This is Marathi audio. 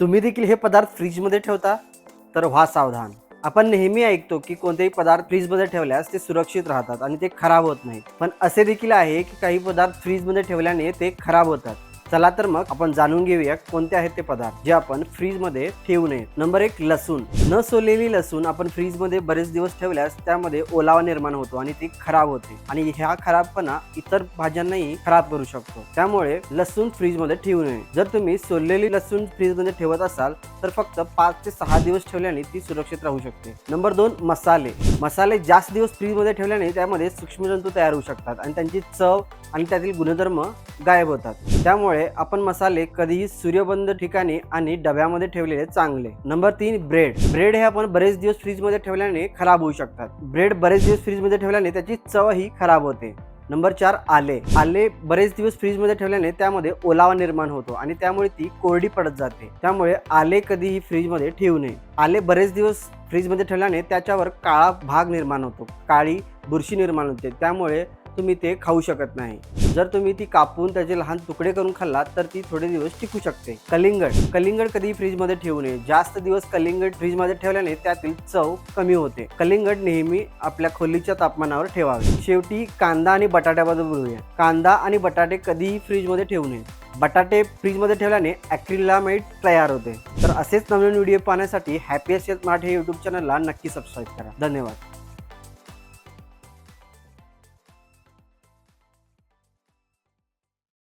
तुम्ही देखील हे पदार्थ फ्रीजमध्ये ठेवता? तर व्हा सावधान. आपण नेहमी ऐकतो की कोणतेही पदार्थ फ्रीजमध्ये ठेवल्यास ते सुरक्षित राहतात आणि ते खराब होत नाहीत. पण असे देखील आहे की काही पदार्थ फ्रीजमध्ये ठेवल्याने ते खराब होतात. चला तर मग आपण जाणून घेऊया कोणते आहेत ते पदार्थ जे आपण फ्रीजमध्ये ठेवू नये नंबर एक लसूण. न सोललेली लसूण आपण फ्रीजमध्ये बरेच दिवस ठेवल्यास त्यामध्ये ओलावा निर्माण होतो आणि ती खराब होते. आणि ह्या खराबपणा इतर भाज्यांनाही खराब करू शकतो. त्यामुळे लसूण फ्रीजमध्ये ठेवू नये. जर तुम्ही सोललेली लसूण फ्रीजमध्ये ठेवत असाल तर फक्त पाच ते सहा दिवस ठेवल्याने ती सुरक्षित राहू शकते. नंबर दोन मसाले. मसाले जास्त दिवस फ्रीजमध्ये ठेवल्याने त्यामध्ये सूक्ष्मजंतू तयार होऊ शकतात आणि त्यांची चव आणि त्यातील गुणधर्म गायब होतात. त्यामुळे आपण मसाले कधीही सूर्यबंद ठिकाणी आणि डब्यामध्ये ठेवलेले चांगले. नंबर तीन ब्रेड. ब्रेड हे आपण बरेच दिवस फ्रीजमध्ये ठेवल्याने खराब होऊ शकतात. ब्रेड बरेच दिवस फ्रीजमध्ये ठेवल्याने त्याची चव ही खराब होते. नंबर चार आले. आले बरेच दिवस फ्रीजमध्ये ठेवल्याने त्यामध्ये ओलावा निर्माण होतो आणि त्यामुळे ती कोरडी पडत जाते. त्यामुळे आले कधीही फ्रीजमध्ये ठेवू नये. आले बरेच दिवस फ्रीजमध्ये ठेवल्याने त्याच्यावर काळा भाग निर्माण होतो. काळी बुरशी निर्माण होते. त्यामुळे तुम्ही ते खाऊ शकत नाही. जर तुम्ही ती कापून त्याचे लहान तुकडे करून खाल्लात तर ती थोडे दिवस टिकू शकते. कलिंगड. कलिंगड कधी फ्रीजमध्ये ठेवू नये. जास्त दिवस कलिंगड फ्रीजमध्ये ठेवल्याने त्यातील चव कमी होते. कलिंगड नेहमी आपल्या खोलीच्या तापमानावर ठेवावे. शेवटी कांदा आणि बटाट्याबद्दल बोलूया. कांदा आणि बटाटे कधीही फ्रीजमध्ये ठेवू नये. बटाटे फ्रीजमध्ये ठेवल्याने ॲक्रिलामाइट तयार होते. तर असेच नवीन व्हिडिओ पाहण्यासाठी हॅपी असेल मराठी यूट्यूब चॅनलला नक्की सबस्क्राईब करा. धन्यवाद.